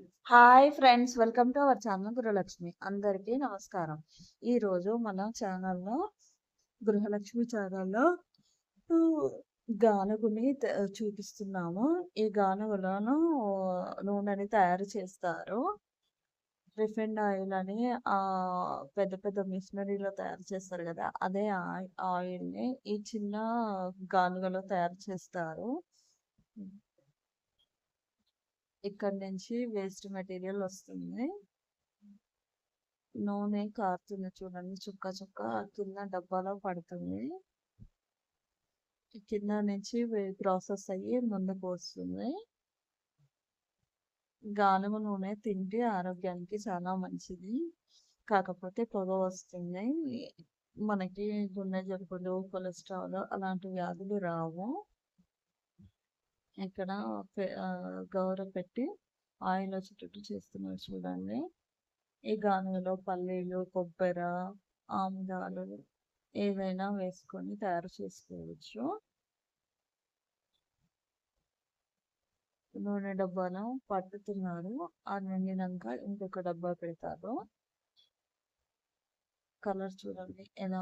Hi friends welcome to our channel Gruhalakshmi అందరికీ నమస్కారం ఈరోజు మన ఛానల్లో గృహలక్ష్మి ఛానల్లో గానుగుని చూపిస్తున్నాము. ఈ గానుగులను నూనెని తయారు చేస్తారు. రిఫైండ్ ఆయిల్ అని పెద్ద పెద్ద మిషనరీలో తయారు చేస్తారు కదా అదే ఆయి- ఆయిల్ని ఈ చిన్న గానుగలో తయారు చేస్తారు. ఇక్కడ నుంచి వేస్ట్ మెటీరియల్ వస్తుంది. నూనె కారుతుంది చూడండి చుక్క చుక్క కింద డబ్బాలో పడుతుంది. కింద నుంచి ప్రాసెస్ అయ్యి ముందుకు వస్తుంది. గానుగ నూనె తింటే ఆరోగ్యానికి చాలా మంచిది. కాకపోతే పొగ వస్తుంది. మనకి గుండె జబ్బులు కొలెస్ట్రాల్ అలాంటి వ్యాధులు రావు. ఇక్కడ ఆ, గౌర పెట్టి ఆయిల్ వచ్చేటట్టు చేస్తున్నారు చూడండి. ఈ గానుగలో పల్లీలు కొబ్బరి ఆముదాలు ఏదైనా వేసుకొని తయారు చేసుకోవచ్చు. నూనె డబ్బాను పట్టుతున్నారు. ఆ నిండినాక ఇంకొక డబ్బా పెడతారు. కలర్ చూడండి ఎలా